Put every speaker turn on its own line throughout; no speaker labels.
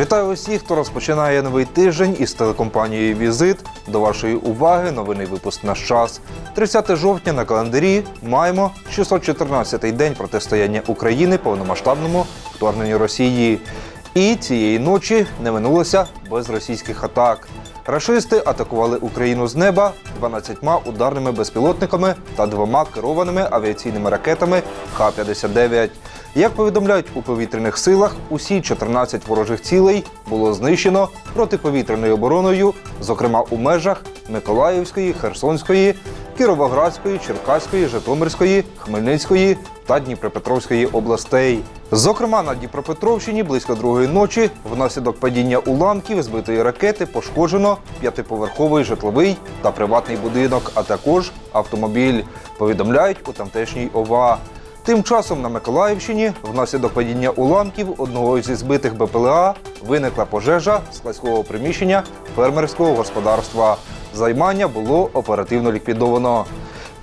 Вітаю усіх, хто розпочинає новий тиждень із телекомпанією Візит. До вашої уваги новинний випуск наш час. 30 жовтня на календарі маємо 614-й день протистояння України повномасштабному вторгненню Росії. І цієї ночі не минулося без російських атак. Рашисти атакували Україну з неба 12 ударними безпілотниками та двома керованими авіаційними ракетами Х-59. Як повідомляють у повітряних силах, усі 14 ворожих цілей було знищено протиповітряною обороною, зокрема у межах Миколаївської, Херсонської, Кіровоградської, Черкаської, Житомирської, Хмельницької та Дніпропетровської областей. Зокрема, на Дніпропетровщині близько другої ночі внаслідок падіння уламків збитої ракети пошкоджено п'ятиповерховий житловий та приватний будинок, а також автомобіль. Повідомляють у тамтешній ОВА. Тим часом на Миколаївщині внаслідок падіння уламків одного зі збитих БПЛА виникла пожежа складського приміщення фермерського господарства. Займання було оперативно ліквідовано.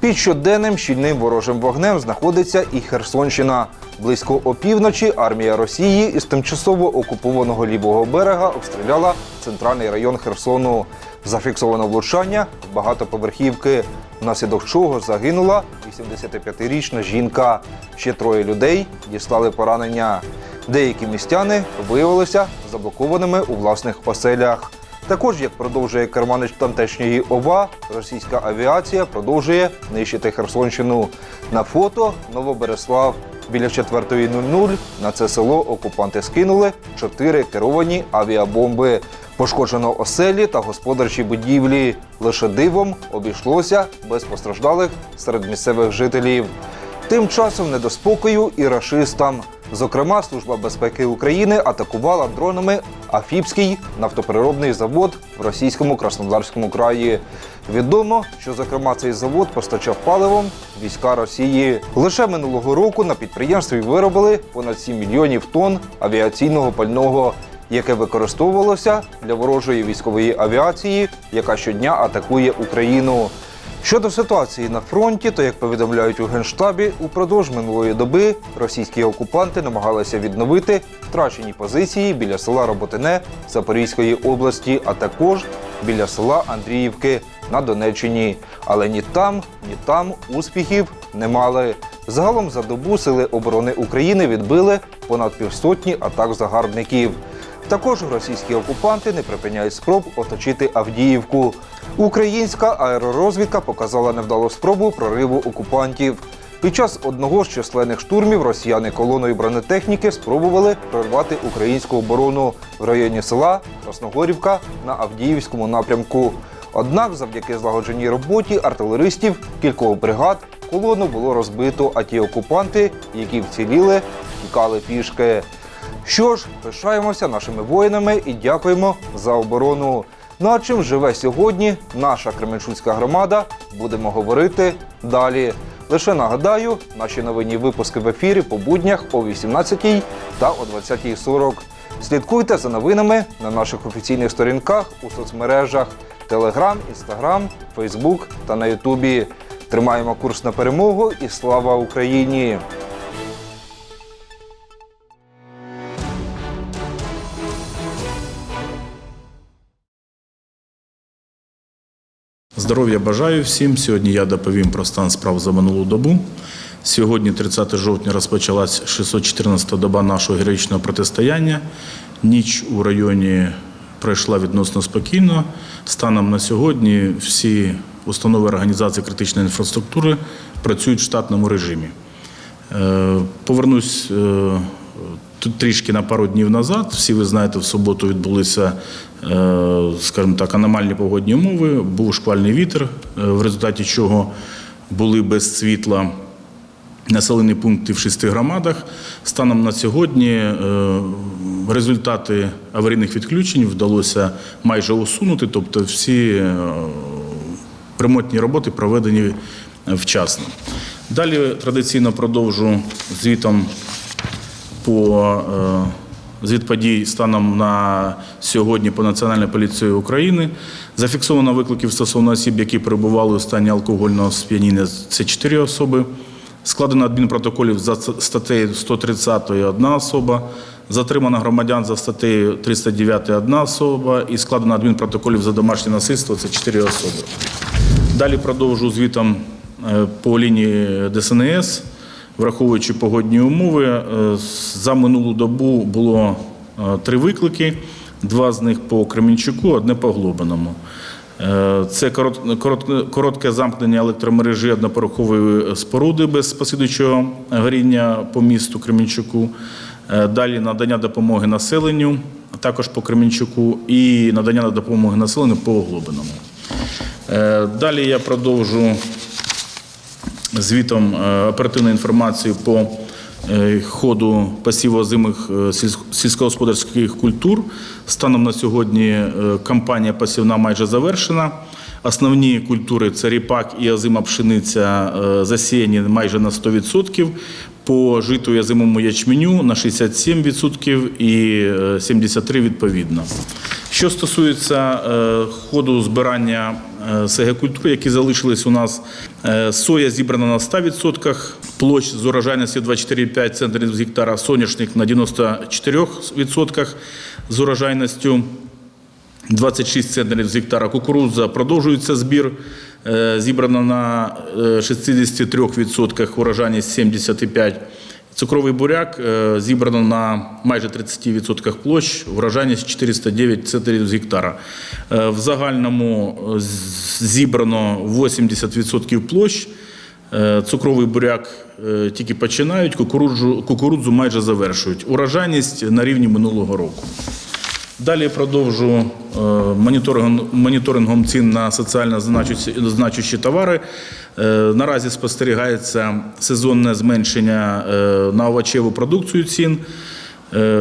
Під щоденним щільним ворожим вогнем знаходиться і Херсонщина. Близько опівночі армія Росії із тимчасово окупованого лівого берега обстріляла центральний район Херсону. Зафіксовано влучання багатоповерхівки, внаслідок чого загинула 85-річна жінка. Ще троє людей дістали поранення. Деякі містяни виявилися заблокованими у власних оселях. Також, як продовжує керманич тамтешньої ОВА, російська авіація продовжує нищити Херсонщину. На фото Новобереслав. Біля 4.00 на це село окупанти скинули чотири керовані авіабомби. Пошкоджено оселі та господарчі будівлі. Лише дивом обійшлося без постраждалих серед місцевих жителів. Тим часом не до спокою і рашистам. Зокрема, Служба безпеки України атакувала дронами Афіпський нафтопереробний завод в російському Краснодарському краї. Відомо, що зокрема цей завод постачав паливом війська Росії. Лише минулого року на підприємстві виробили понад 7 мільйонів тонн авіаційного пального, яке використовувалося для ворожої військової авіації, яка щодня атакує Україну. Щодо ситуації на фронті, то як повідомляють у генштабі, упродовж минулої доби російські окупанти намагалися відновити втрачені позиції біля села Роботине Запорізької області, а також біля села Андріївки на Донеччині. Але ні там, ні там успіхів не мали. Загалом за добу сили оборони України відбили понад півсотні атак загарбників. Також російські окупанти не припиняють спроб оточити Авдіївку. Українська аеророзвідка показала невдалу спробу прориву окупантів. Під час одного з численних штурмів росіяни колоною бронетехніки спробували прорвати українську оборону в районі села Красногорівка на Авдіївському напрямку. Однак, завдяки злагодженій роботі артилеристів кількох бригад колону було розбито, а ті окупанти, які вціліли, тікали пішки. Що ж, пишаємося нашими воїнами і дякуємо за оборону. Ну а чим живе сьогодні наша Кременчуцька громада, будемо говорити далі. Лише нагадаю, наші новинні випуски в ефірі по буднях о 18 та о 20.40. Слідкуйте за новинами на наших офіційних сторінках у соцмережах Telegram, Instagram, Facebook та на Ютубі. Тримаємо курс на перемогу і слава Україні!
Здоров'я бажаю всім. Сьогодні я доповім про стан справ за минулу добу. Сьогодні, 30 жовтня, розпочалась 614-та доба нашого героїчного протистояння. Ніч у районі пройшла відносно спокійно. Станом на сьогодні всі установи організації критичної інфраструктури працюють в штатному режимі. Е, Повернусь е, тут трішки на пару днів назад. Всі ви знаєте, в суботу відбулися, е, скажімо так, аномальні погодні умови. Був шквальний вітер, е, в результаті чого були без світла населені пункти в шести громадах. Станом на сьогодні е, результати аварійних відключень вдалося майже усунути, тобто всі ремонтні роботи проведені вчасно. Далі традиційно продовжу звітом по е, звіт подій станом на сьогодні по Національній поліції України. Зафіксовано викликів стосовно осіб, які перебували у стані алкогольного сп'яніння. Це 4 особи. Складено адмінпротоколів за статтею 130 одна особа, Затримано громадян за статтею 309 одна особа і складено адмінпротоколів за домашнє насильство це 4 особи. Далі продовжу звітом е, по лінії ДСНС. Враховуючи погодні умови, е, за минулу добу було е, три виклики, два з них по Кременчуку, одне по Глобиному. Е, Це корот- корот- коротке замкнення електромережі однопорохової споруди без послідуючого горіння по місту Кременчуку. Далі надання допомоги населенню, також по Кременчуку, і надання допомоги населенню по Глобиному. Далі я продовжу звітом е, оперативною інформацією по е, ходу посіву озимих е, сільськогосподарських культур. Станом на сьогодні кампанія посівна майже завершена. Основні культури це ріпак і озима пшениця засіяні майже на 100%. По житу і озимому ячменю на 67% і е, 73% відповідно. Що стосується ходу збирання е, які залишились у нас, е, соя зібрана на 100%, площ з урожайністю 24,5 центрів з гектара, соняшник на 94% з урожайністю 26 центнерів з гектара. Кукурудза продовжується збір. е, Зібрано на е, 63%, урожайність 75%. Цукровий буряк е, зібрано на майже 30% площ, врожайність 409 центнерів з гектара. Е, В загальному е, зібрано 80% площ. Цукровий буряк тільки починають, кукурудзу майже завершують. Урожайність на рівні минулого року. Далі продовжу е, моніторингом, цін на соціально значущі, товари. Е, Наразі спостерігається сезонне зменшення е, на овочеву продукцію цін.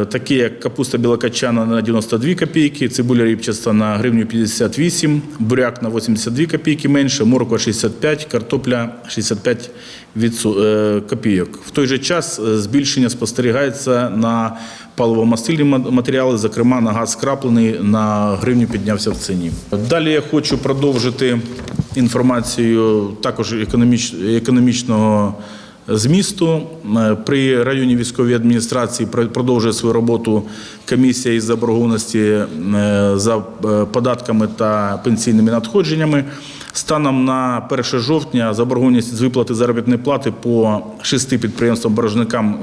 Такі як капуста білокачана на 92 копійки, цибуля ріпчаста на гривню 58, буряк на 82 копійки менше, морква 65, картопля 65 е, копійок. В той же час збільшення спостерігається на паливо-мастильні матеріали, зокрема на газ скраплений на гривню піднявся в ціні. Далі я хочу продовжити інформацію також економіч- економічного змісту. Е, При районній військовій адміністрації продовжує свою роботу комісія із заборгованості е, за е, податками та пенсійними надходженнями. Станом на 1 жовтня заборгованість з виплати заробітної плати по шести підприємствам боржникам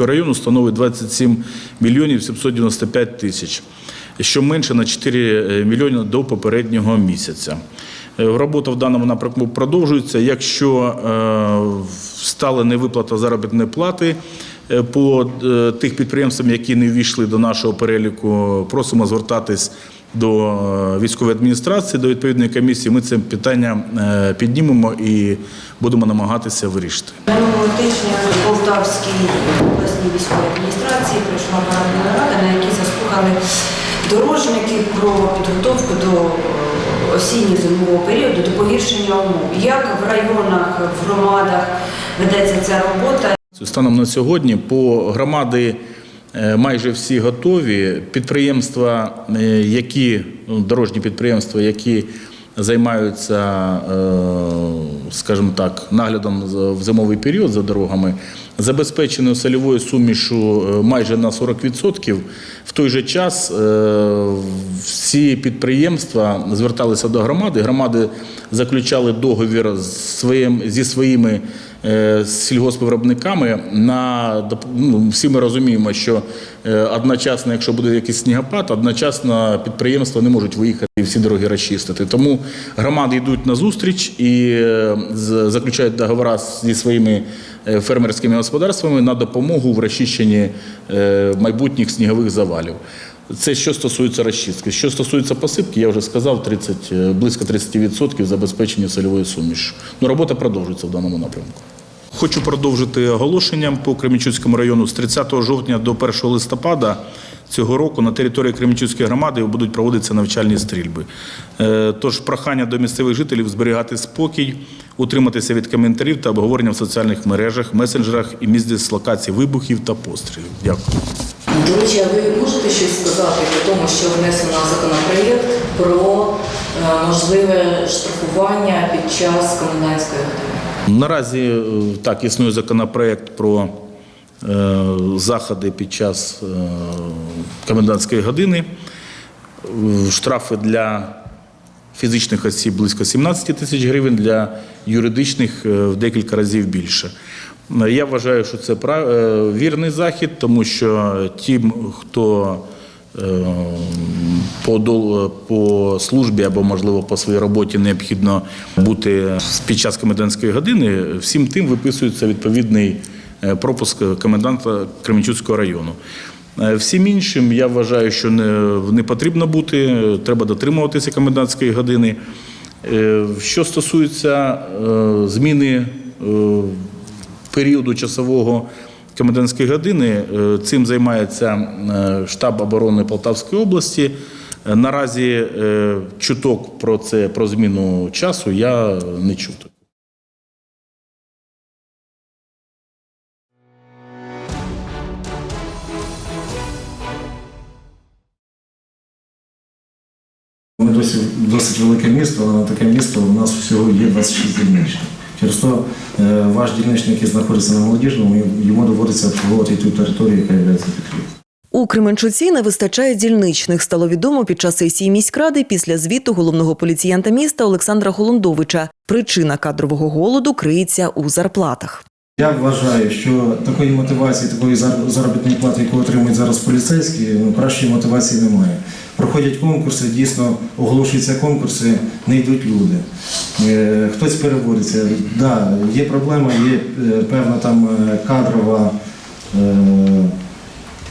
е, району становить 27 мільйонів 795 тисяч, що менше на 4 мільйони до попереднього місяця. Е, Робота в даному напрямку продовжується. Якщо е, стала невиплата заробітної плати е, по е, тих підприємствам, які не ввійшли до нашого переліку, просимо звертатись до е, військової адміністрації, до відповідної комісії. Ми це питання е, піднімемо і будемо намагатися вирішити.
Минулого тижня в Полтавській обласній військовій адміністрації прийшла нарадна рада, на якій заслухали дорожників про підготовку до е, осінньо-зимового періоду, до погіршення умов. Як в районах, в громадах ведеться ця робота?
Станом на сьогодні по громади майже всі готові. Підприємства, е, які ну, дорожні підприємства, які займаються, е, скажімо так, наглядом в зимовий період за дорогами, забезпечені сольовою сумішу е, майже на 40%. В той же час е, всі підприємства зверталися до громади. Громади заключали договір зі своїми е, сільгоспвиробниками на ну, всі ми розуміємо, що е, одночасно, якщо буде якийсь снігопад, одночасно підприємства не можуть виїхати і всі дороги розчистити. Тому громади йдуть на зустріч і е, з- заключають договори зі своїми фермерськими господарствами на допомогу в розчищенні майбутніх снігових завалів. Це що стосується розчистки. Що стосується посипки, я вже сказав, 30, е, близько 30% забезпечення сольової суміші. Ну, робота продовжується в даному напрямку. Хочу продовжити оголошенням по Кременчуцькому району з 30 жовтня до 1 листопада цього року на території Кременчуцької громади будуть проводитися навчальні стрільби. Е, Тож прохання до місцевих жителів зберігати спокій, утриматися від коментарів та обговорення в соціальних мережах, месенджерах і місць дислокації вибухів та пострілів. Дякую.
До речі, а ви можете щось сказати по тому, що внесено законопроєкт про е, можливе штрафування під час комендантської години?
Наразі е, так існує законопроект про е, заходи під час комендантської години. Штрафи для фізичних осіб близько 17 тисяч гривень, для юридичних в декілька разів більше. Я вважаю, що це е, вірний захід, тому що тим, хто е, по, службі або, можливо, по своїй роботі необхідно бути під час комендантської години, всім тим виписується відповідний е, пропуск коменданта Кременчуцького району. Всім іншим я вважаю, що не, потрібно бути, треба дотримуватися комендантської години. Що стосується зміни періоду часового комендантської години, е, цим займається е, штаб оборони Полтавської області. Е, Наразі чуток про це про зміну часу я не чув.
Ми досі досить велике місто, але на таке місто у нас всього є 26 дільничних. Через то е, ваш дільничник, який знаходиться на молодіжному, йому доводиться обслуговувати ту територію, яка є підкріплена.
У Кременчуці не вистачає дільничних. Стало відомо під час сесії міськради після звіту головного поліціянта міста Олександра Холондовича. Причина кадрового голоду криється у зарплатах.
Я вважаю, що такої мотивації, такої заробітної плати, яку отримують зараз поліцейські, ну кращої мотивації немає. Проходять конкурси, дійсно оголошуються конкурси, не йдуть люди. Е, Хтось переводиться. Да, є проблема, є е, певна там е, кадрова,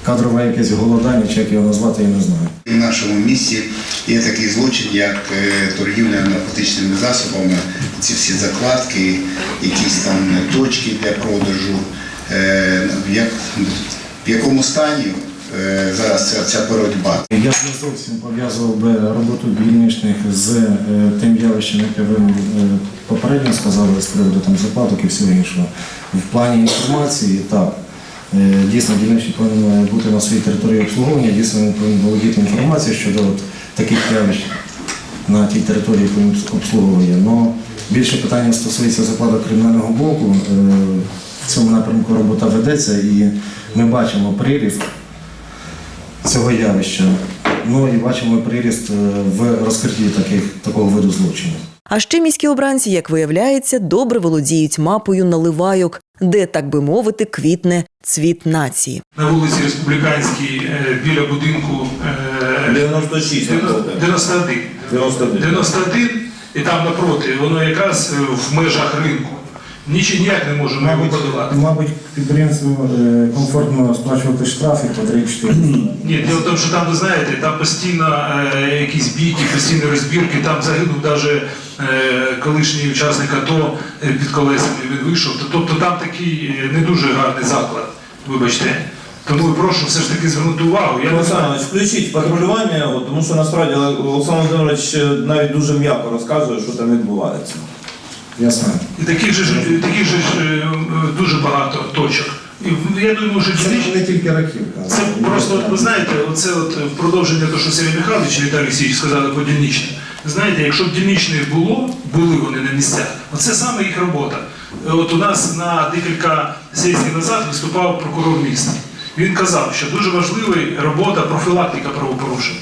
кадрове якесь голодання, чи як його назвати, я не знаю.
В нашому місті є такий злочин, як торгівля наркотичними засобами, ці всі закладки, якісь там точки для продажу. В якому стані зараз ця, ця боротьба?
Я не зовсім пов'язував би роботу дільничних з е, тим явищем, яке ви е, попередньо сказали з приводу там заплаток і всього іншого. В плані інформації, так. е, Дійсно, дільничник повинен бути на своїй території обслуговування, дійсно він повинен володіти інформацією щодо от таких явищ на тій території, обслуговує. Но більше питання стосується закладу кримінального боку. Е, В цьому напрямку робота ведеться і ми бачимо приріст цього явища. Ну і бачимо приріст е, в розкритті таких, такого виду злочинів.
А ще міські обранці, як виявляється, добре володіють мапою наливайок, де, так би мовити, квітне цвіт нації.
на вулиці Республіканській е, біля будинку е,
96
91.
91.
91, і там напроти, воно якраз в межах ринку. Ніч, ніяк не можемо його
Мабуть, мабуть, підприємству е, комфортно сплачувати штрафи по 3-4.
Ні, діло в тому, що там, ви знаєте, там постійно е, якісь бійки, постійні розбірки, там загинув навіть е, колишній учасник АТО е, під колесами він вийшов. Тобто там такий е, не дуже гарний заклад, вибачте. Тому прошу все ж таки звернути увагу. Я не
Олександр
знаю.
Включіть патрулювання тому що насправді Олександр Володимирович навіть дуже м'яко розказує, що там відбувається.
Я знаю.
І таких же, ж- таких же ж, е, дуже багато точок. І я думаю, що
Це не тільки раківка.
Це просто, ви знаєте, оце от в продовження того, що Сергій Михайлович і Віталій Олексійович сказали по дільничним. Знаєте, якщо б дільничних було, були вони на місцях, оце саме їх робота. От у нас на декілька сесій назад виступав прокурор міста. Він казав, що дуже важлива робота профілактика правопорушень.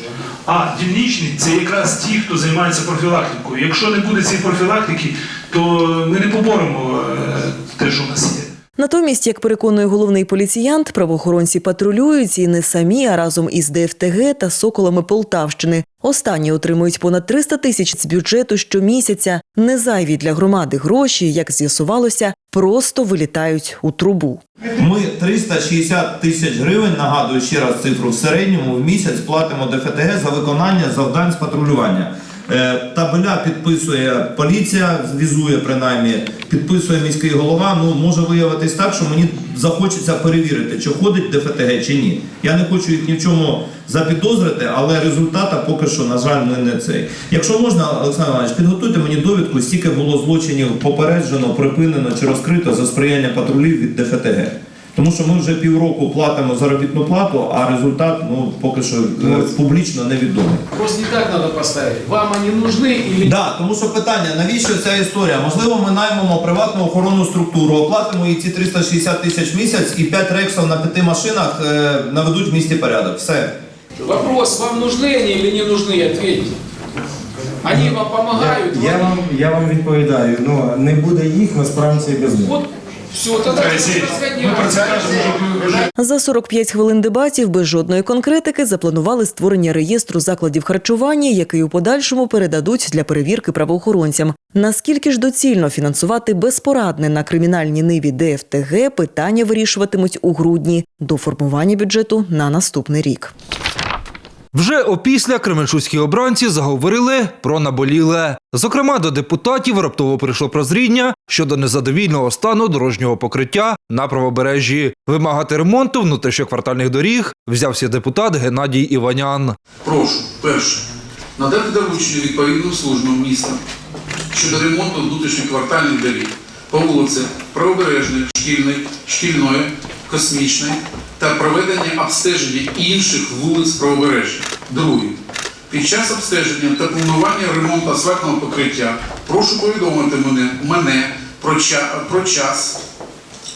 А дільничні це якраз ті, хто займається профілактикою. Якщо не буде цієї профілактики, то ми не поборемо е, те, що в нас є.
Натомість, як переконує головний поліціянт, правоохоронці патрулюють і не самі, а разом із ДФТГ та соколами Полтавщини. Останні отримують понад 300 тисяч з бюджету щомісяця. Незайві для громади гроші, як з'ясувалося, просто вилітають у трубу.
Ми 360 тисяч гривень, нагадую ще раз цифру, в середньому в місяць платимо ДФТГ за виконання завдань з патрулювання. Е, Табеля підписує поліція, візує принаймні, підписує міський голова. Ну може виявитись так, що мені захочеться перевірити, чи ходить ДФТГ чи ні. Я не хочу їх ні в чому запідозрити, але результата поки що, на жаль, не цей. Якщо можна, Олександр Іванович, підготуйте мені довідку, стільки було злочинів попереджено, припинено чи розкрито за сприяння патрулів від ДФТГ. Тому що ми вже півроку платимо заробітну плату, а результат ну поки що е, публічно невідомий.
Вопрос не так надо поставить. Вам они нужны или
Да, тому що питання, навіщо ця історія? Можливо, ми наймемо приватну охоронну структуру, оплатимо їй ці 360 тисяч в місяць і 5 рексів на п'яти машинах е, наведуть в місті порядок. Все.
вопрос, вам нужны они или не нужны, ответьте. Они вам помогают?
Я вам, я вам відповідаю, ну не буде їх, ми справимося і без них.
Вот,
за 45 хвилин дебатів без жодної конкретики запланували створення реєстру закладів харчування, який у подальшому передадуть для перевірки правоохоронцям. Наскільки ж доцільно фінансувати безпорадне на кримінальній ниві ДФТГ, питання вирішуватимуть у грудні до формування бюджету на наступний рік.
Вже опісля кременчуцькі обранці заговорили про наболіле. Зокрема, до депутатів раптово прийшло прозріння щодо незадовільного стану дорожнього покриття на правобережжі. Вимагати ремонту внутрішньоквартальних доріг взявся депутат Геннадій Іванян.
Прошу, перше, надати доручення відповідним службам міста щодо ремонту внутрішньоквартальних доріг по вулицях Правобережної, Шкільної, Шкільної, Космічної та проведення обстеження інших вулиць правобережжя. Друге. Під час обстеження та планування ремонту асфальтного покриття прошу повідомити мене, мене про, ча- про час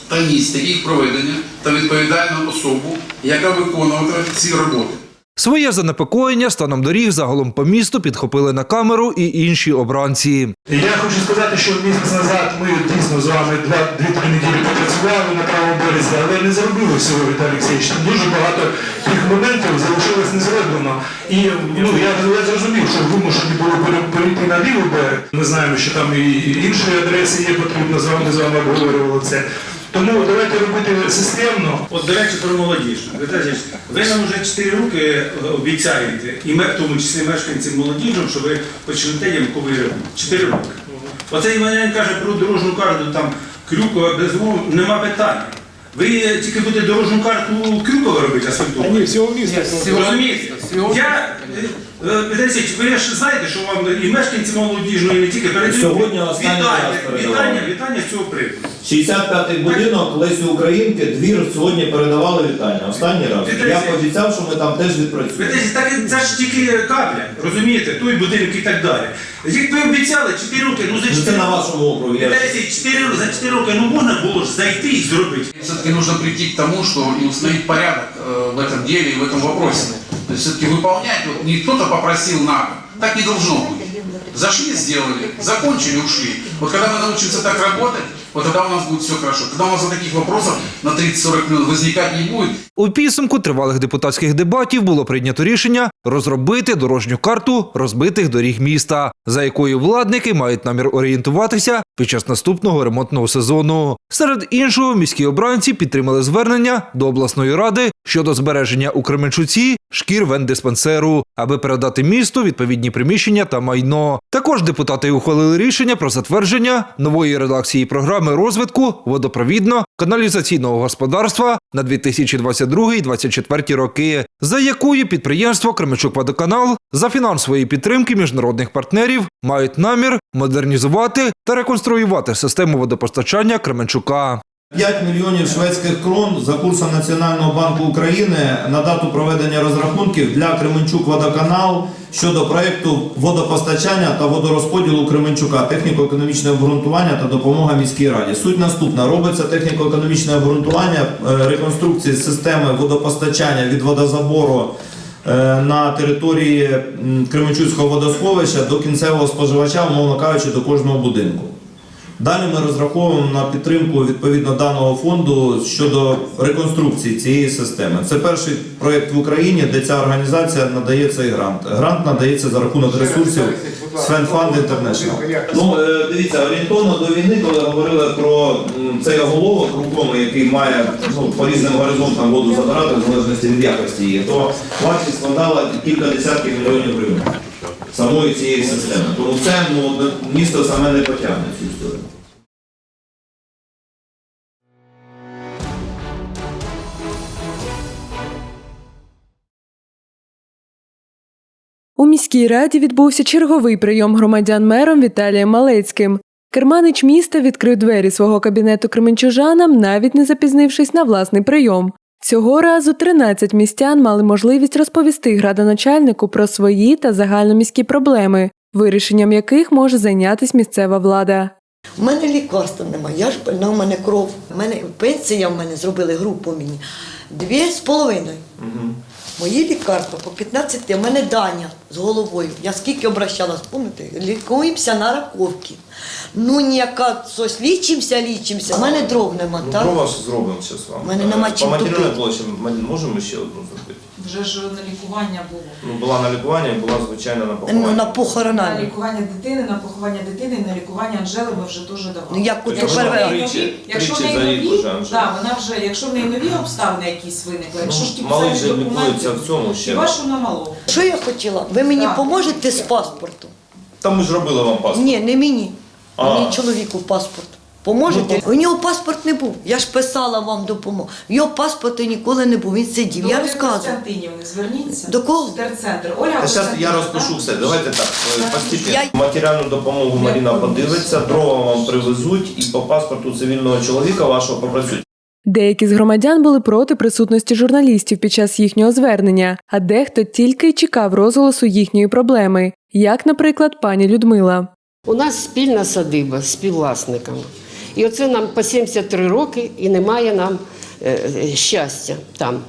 та місце їх проведення та відповідальну особу, яка виконуватиме ці роботи.
Своє занепокоєння станом доріг загалом по місту підхопили на камеру і інші обранці.
Я хочу сказати, що місяць назад ми дійсно з вами дві-три неділі попрацювали на правому березі, але не зробили всього, Віталій Олексійович. Дуже багато тих моментів залишилось не зроблено. І ну, я, я зрозумів, що вимушені були пере- перейти на лівий берег. Ми знаємо, що там і інші адреси є потрібно, з вами, ми з вами обговорювали це. Тому давайте робити системно.
От, до речі, про молодіж. Ви нам вже 4 роки е, обіцяєте, і ми, в тому числі мешканцям молодіжам, що ви почнете ямковий ремонт. 4 роки. Оце Іванян каже про дорожню карту, там Крюкова, Безмов, нема питання. Ви тільки будете дорожню карту Крюкова робити асфальтову?
Ні, всього міста.
Розумієте? Я, е, е, Віталій Олексійович, ви ж знаєте, що вам і мешканці молодіжної, і не тільки передають
Сьогодні останній раз
вітання,
передавали.
вітання, вітання з цього приводу.
65-й будинок Лесі Українки, двір сьогодні передавали вітання. Останній раз. Я пообіцяв, що ми там теж відпрацюємо.
Ви так це ж тільки капля, розумієте, той будинок і так далі. Як ви обіцяли 4 роки, ну за
Ну,
4
Це на вашому округі. я ж-
Віталій, 4, за 4 роки ну можна було ж зайти і зробити.
Все-таки нужно прийти к тому, что и установить порядок э, в этом деле и в этом вопросе. То есть все-таки выполнять, вот не кто-то попросил надо, так не должно быть. Зашли, сделали, закончили, ушли. Вот когда мы научимся так работать, вот тогда у нас будет все хорошо. Тогда у нас вот таких вопросов на 30-40 минут возникать не будет.
У підсумку тривалих депутатських дебатів було прийнято рішення розробити дорожню карту розбитих доріг міста, за якою владники мають намір орієнтуватися під час наступного ремонтного сезону. Серед іншого, міські обранці підтримали звернення до обласної ради щодо збереження у Кременчуці шкір вендиспансеру, аби передати місту відповідні приміщення та майно. Також депутати ухвалили рішення про затвердження нової редакції програми розвитку водопровідно-каналізаційного господарства на 2022-2024 роки, за якою підприємство Кременчук-Водоканал за фінансової підтримки міжнародних партнерів мають намір модернізувати та реконструювати систему водопостачання Кременчука.
5 мільйонів шведських крон за курсом Національного банку України на дату проведення розрахунків для Кременчук Водоканал щодо проекту водопостачання та водорозподілу Кременчука, техніко-економічне обґрунтування та допомога міській раді. Суть наступна: робиться техніко-економічне обґрунтування е, реконструкції системи водопостачання від водозабору е, на території Кременчуцького водосховища до кінцевого споживача, умовно кажучи, до кожного будинку. Далі ми розраховуємо на підтримку відповідно даного фонду щодо реконструкції цієї системи. Це перший проєкт в Україні, де ця організація надає цей грант. Грант надається за рахунок ресурсів Sven Fund International. Ну е, дивіться, орієнтовно до війни, коли говорили про цей оголовок рукомий, який має ну, по різним горизонтам воду забирати в залежності від якості її, то вартість складала кілька десятків мільйонів гривень самої цієї системи. Тому це ну, місто саме не потягне цю історію.
У міській раді відбувся черговий прийом громадян мером Віталієм Малецьким. Керманич міста відкрив двері свого кабінету кременчужанам, навіть не запізнившись на власний прийом. Цього разу 13 містян мали можливість розповісти градоначальнику про свої та загальноміські проблеми, вирішенням яких може зайнятися місцева влада.
У мене лікарства немає, я ж больна, у мене кров. У мене пенсія в мене зробили групу мені. Дві з половиною. Мої лікарка по 15, у мене Даня з головою. Я скільки обращалась, пам'ятаєте, лікуємося на раковки. Ну ніяка щось лічимося, лічимося. У мене дров нема, так?
Дрова ж зробимо зараз вам.
У мене нема
По
чим
матеріальній
тупити.
площі ми можемо ще одну зробити.
Вже ж на лікування було.
Ну, була на лікування і була звичайно на
Ну,
поховання.
на похоронах.
На лікування дитини, на поховання дитини, на лікування Анжели ми вже теж давали.
Ну, як от
якщо
тепер
в неї
тричі-
нові, якщо в
тричі
неї
за рік
нові,
уже Анжела.
да, вона вже, якщо в неї нові обставини якісь виникли, якщо ж ті
Ну, малий же
документи,
лікується в цьому ще.
хіба що на малого.
Що я хотіла? Ви мені
Так.
поможете з паспортом?
Там ми ж робили вам паспорт.
Ні, не мені.
А.
Мені чоловіку паспорт. Поможете? У нього паспорт не був. Я ж писала вам допомогу. В його паспорту ніколи не був. Він сидів.
До
Я розказую.
Костянтинівни зверніться.
До кого?
В терцентр. Ольга
Та зараз я розпишу все. Давайте так, е, постійно.
Я-
Матеріальну допомогу Маріна подивиться, дрова вам привезуть і по паспорту цивільного чоловіка вашого попрацюють.
Деякі з громадян були проти присутності журналістів під час їхнього звернення, а дехто тільки й чекав розголосу їхньої проблеми, як, наприклад, пані Людмила.
У нас спільна садиба з співвласниками. І оце нам по 73 роки і немає нам е, щастя там.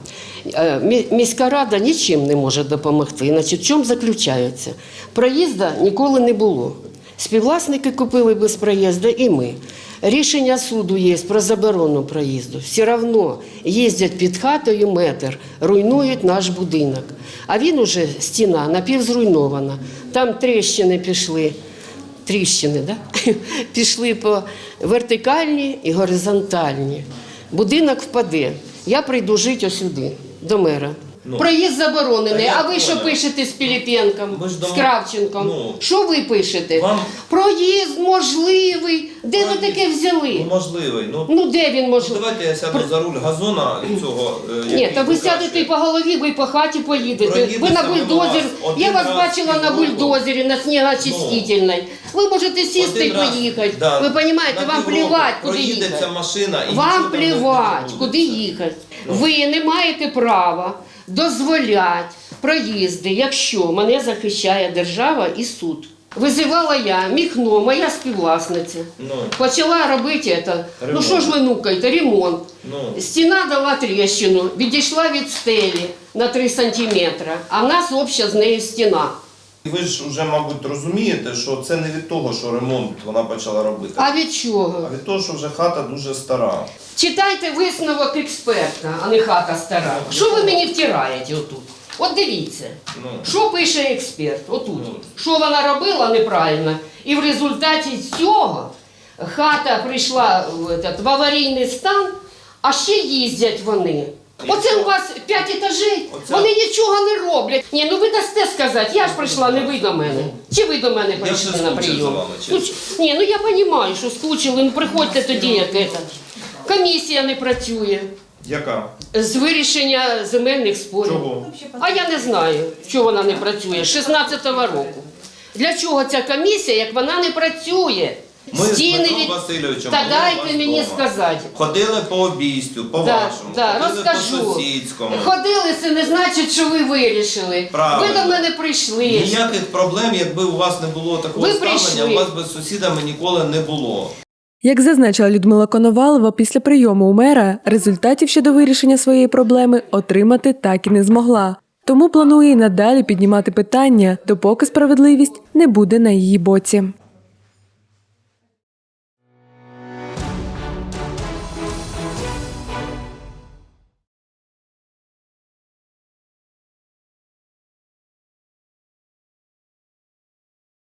Е, Міська рада нічим не може допомогти. Значить, в чому заключається? Проїзда ніколи не було. Співвласники купили без проїзду і ми. Рішення суду є про заборону проїзду. Все одно їздять під хатою метр, руйнують наш будинок. А він уже стіна напівзруйнована. Там тріщини пішли тріщини, да? пішли по вертикальні і горизонтальні. Будинок впаде. Я прийду жити сюди, до мера.
Ну.
Проїзд заборонений.
Та я
А ви що
понял.
пишете з Піліпенком,
Ми ж
з
дома-
Кравченком?
Ну.
Що ви пишете?
Вам-
Проїзд можливий. Де ви таке
Ну,
взяли?
можливий. Ну,
Ну де він
ну,
можливий?
давайте я сяду за руль газона цього. е,
Ні,
який
та ви
покращує.
сядете по голові, ви по хаті поїдете.
Проїдете
Ви на
мимо
бульдозер.
вас
Я
один
вас
раз
бачила на
півроку.
бульдозері, на снігоочистительній. Ви можете сісти і
Один раз,
поїхати.
да,
Ви розумієте,
на
вам
півроку
плівати, куди
проїдеться
їхати.
машина і
Вам
нічого там не
плівати,
буде.
куди їхати.
Ну.
Ви не маєте права дозволяти проїзди, якщо мене захищає держава і суд. Визивала я, Міхно, моя співвласниця.
Ну,
Почала робити це. Ну що ж ви нукаєте? Ремонт.
ну.
Стіна дала тріщину, відійшла від стелі на 3 сантиметри, а в нас обща з нею стіна.
Ви ж вже, мабуть, розумієте, що це не від того, що ремонт вона почала робити,
А від чого?
а від того, що вже хата дуже стара.
Читайте висновок експерта, а не хата стара. Що ви мені втираєте отут? От дивіться,
Ну.
що пише експерт отут. Що вона робила неправильно. І в результаті цього хата прийшла в, этот, в аварійний стан, а ще їздять вони. Оце у вас п'ять етажей,
Оце-
вони нічого не роблять. Ні, ну ви дасте сказати, я ж прийшла, не ви до мене. Чи ви до мене прийшли на
скучив за
прийом?
вами,
Ну,
чесно.
ні, ну я розумію, що скучили, ну приходьте тоді, як це. Комісія не працює
Яка?
з вирішення земельних спорів.
Чого?
А я не знаю, чого вона не працює з 16-го року. Для чого ця комісія, як вона не працює?
Ми з
Стіни
Дмитром
від...
Васильовичем
Та
були у
дайте
вас
мені
вдома.
сказати.
Ходили по обійстю, по
Да,
вашому,
да,
ходили
розкажу.
по сусідському.
Ходили, це не значить, що ви вирішили.
Правильно.
Ви до мене прийшли.
Ніяких проблем, якби у вас не було такого
Ви
ставлення,
прийшли.
у вас би з сусідами ніколи не було.
Як зазначила Людмила Коновалова, після прийому у мера результатів щодо вирішення своєї проблеми отримати так і не змогла. Тому планує й надалі піднімати питання, допоки справедливість не буде на її боці.